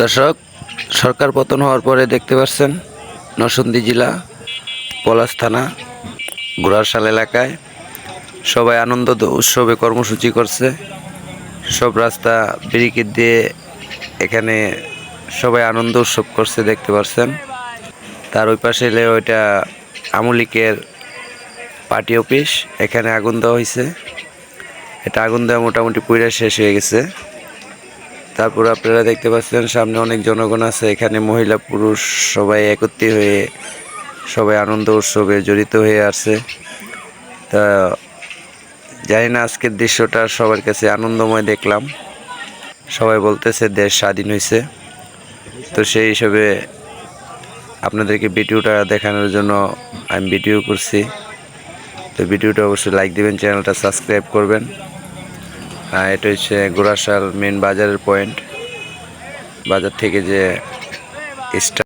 দর্শক, সরকার পতন হওয়ার পরে দেখতে পাচ্ছেন নরসিংদী জেলা, পলাশ থানা, ঘোড়ারশাল এলাকায় সবাই আনন্দ উৎসবে কর্মসূচি করছে। সব রাস্তা, ব্যারিকেড দিয়ে এখানে সবাই আনন্দ উৎসব করছে দেখতে পাচ্ছেন। তার ওই পাশে এলে ওইটা আমলিকের পার্টি অফিস, এখানে আগুন দেওয়া হয়েছে। এটা আগুন দেওয়া মোটামুটি পুরা শেষ হয়ে গেছে। তারপর আপনারা দেখতে পাচ্ছেন সামনে অনেক জনগণ আছে, এখানে মহিলা, পুরুষ সবাই একত্রিত হয়ে সবাই আনন্দ উৎসবে জড়িত হয়ে আছে। তা জানি না আজকের দৃশ্যটা, সবার কাছে আনন্দময় দেখলাম। সবাই বলতেছে দেশ স্বাধীন হয়েছে তো সেই হিসাবে আপনাদেরকে ভিডিওটা দেখানোর জন্য আমি ভিডিও করছি। তো ভিডিওটা অবশ্যই লাইক দিবেন, চ্যানেলটা সাবস্ক্রাইব করবেন। এটা হচ্ছে গোড়াশাল মেন বাজারের পয়েন্ট বাজার থেকে যে স্টা